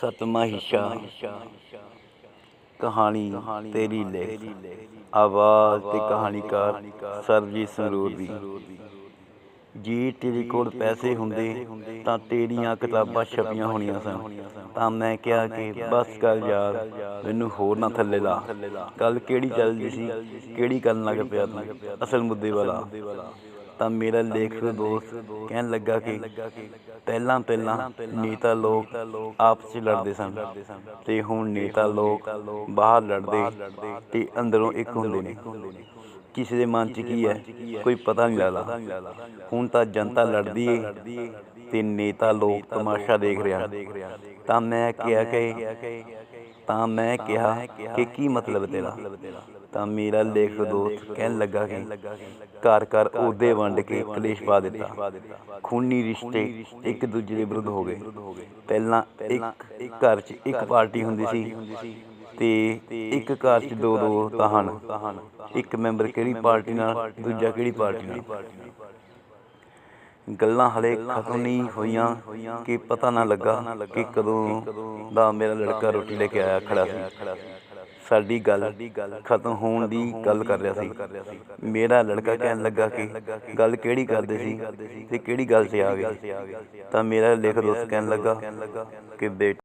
ਸਤਮਾ ਹਿੱਸਾ ਕਹਾਣੀ ਤੇਰੀ ਲਿਖ। ਆਵਾਜ਼ ਤੇ ਕਹਾਣੀਕਾਰ ਸਰਜੀਤ ਸੰਗਰੂਰ ਦੀ। ਜੀ ਤੇਰੇ ਕੋਲ ਪੈਸੇ ਹੁੰਦੇ ਤਾਂ ਤੇਰੀਆਂ ਕਿਤਾਬਾਂ ਛਪੀਆਂ ਹੋਣੀਆਂ ਸਨ। ਤਾਂ ਮੈਂ ਕਿਹਾ ਕਿ ਬਸ ਕਰ ਯਾਰ ਮੈਨੂੰ ਹੋਰ ਨਾ ਥੱਲੇ ਲਾ। ਗੱਲ ਕਿਹੜੀ ਚੱਲਦੀ ਸੀ? ਕਿਹੜੀ ਕਰਨ ਲੱਗ ਪਿਆ ਤੂੰ? ਅਸਲ ਮੁੱਦੇ ਵਾਲਾ। ਤਾਂ ਮੇਰਾ ਲੇਖਕ ਦੋਸਤ ਕਹਿਣ ਲੱਗਾ ਕਿ ਪਹਿਲਾਂ ਪਹਿਲਾਂ ਨੇਤਾ ਲੋਕ ਆਪਸ ਵਿੱਚ ਲੜਦੇ ਸਨ ਤੇ ਹੁਣ ਨੇਤਾ ਲੋਕ ਬਾਹਰ ਲੜਦੇ ਤੇ ਅੰਦਰੋਂ ਇੱਕ ਹੁੰਦੇ ਨੇ। ਕਿਸੇ ਦੇ ਮਨ 'ਚ ਕੀ ਹੈ? ਕੋਈ ਪਤਾ ਨਹੀਂ ਲੱਗਦਾ। ਹੁਣ ਤਾਂ ਜਨਤਾ ਲੜਦੀ ਏ ਤੇ ਨੇਤਾ ਲੋਕ ਤਮਾਸ਼ਾ ਦੇਖ ਰਿਹਾ। ਤਾਂ ਮੈਂ ਕਿਹਾ ਕਿ ਤਾਂ ਮੈਂ ਕਿਹਾ ਕਿ ਕੀ ਮਤਲਬ ਤੇਰਾ? ਤਾਂ ਮੇਰਾ ਲੇਖ ਦੋਸਤ ਕਹਿਣ ਲੱਗਾ ਕਿ ਘਰ ਘਰ ਉਹਦੇ ਵੰਡ ਕੇ ਕਲੇਸ਼ ਪਾ ਦਿੱਤਾ। ਖੂਨੀ ਰਿਸ਼ਤੇ ਇੱਕ ਦੂਜੇ ਦੇ ਵਿਰੁੱਧ ਹੋ ਗਏ। ਪਹਿਲਾਂ ਇੱਕ ਘਰ 'ਚ ਇੱਕ ਪਾਰਟੀ ਹੁੰਦੀ ਸੀ ਤੇ ਇੱਕ ਘਰ 'ਚ ਦੋ ਦੋ ਤਾਂ ਹਨ। ਇੱਕ ਮੈਂਬਰ ਕਿਹੜੀ ਪਾਰਟੀ ਨਾਲ, ਦੂਜਾ ਕਿਹੜੀ ਪਾਰਟੀ ਨਾਲ? ਗੱਲਾਂ ਹਲੇ ਖਤਮ ਨਹੀਂ ਹੋਈਆਂ ਕਿ ਪਤਾ ਨਾ ਲੱਗਾ ਕਿ ਕਦੋਂ ਦਾ ਮੇਰਾ ਲੜਕਾ ਰੋਟੀ ਲੈ ਕੇ ਆਇਆ ਖੜਾ ਸੀ। ਸਾਡੀ ਗੱਲ ਖਤਮ ਹੋਣ ਦੀ ਗੱਲ ਕਰ ਰਿਹਾ ਸੀ। ਮੇਰਾ ਲੜਕਾ ਕਹਿਣ ਲੱਗਾ ਕਿ ਗੱਲ ਕਿਹੜੀ ਕਰਦੇ ਸੀ ਤੇ ਕਿਹੜੀ ਗੱਲ 'ਤੇ ਆ ਗਏ ਤਾਂ ਮੇਰਾ ਲੇਖ ਦੋਸਤ ਕਹਿਣ ਲੱਗਾ ਕਿ ਬੇਟਾ